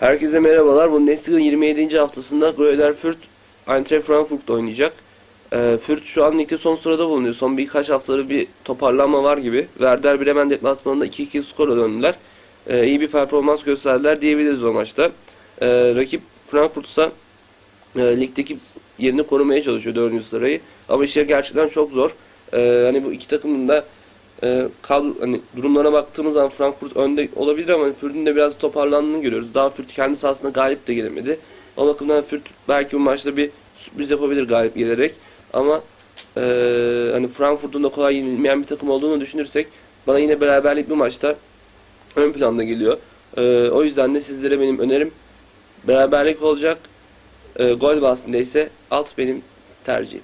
Herkese merhabalar. Bundesliga'nın 27. haftasında Greuther Fürth Eintracht Frankfurt'ta oynayacak. Ee, Fürth şu an ligde son sırada bulunuyor. Son birkaç haftaları bir toparlanma var gibi. Werder Bremen deplasmanında 2-2 skorla döndüler. Ee, iyi bir performans gösterdiler diyebiliriz o maçta. Ee, rakip Frankfurt ise e, ligdeki yerini korumaya çalışıyor 4. sırayı. Ama işleri gerçekten çok zor. Ee, hani bu iki takımın da e, kadro, hani durumlarına baktığımız zaman Frankfurt önde olabilir ama Fürth'ün de biraz toparlandığını görüyoruz. Daha Fürth kendi sahasında galip de gelemedi. O bakımdan Fürth belki bu maçta bir sürpriz yapabilir galip gelerek. Ama e, hani Frankfurt'un da kolay yenilmeyen bir takım olduğunu düşünürsek bana yine beraberlik bu maçta ön planda geliyor. E, o yüzden de sizlere benim önerim beraberlik olacak. E, gol bahsinde ise alt benim tercihim.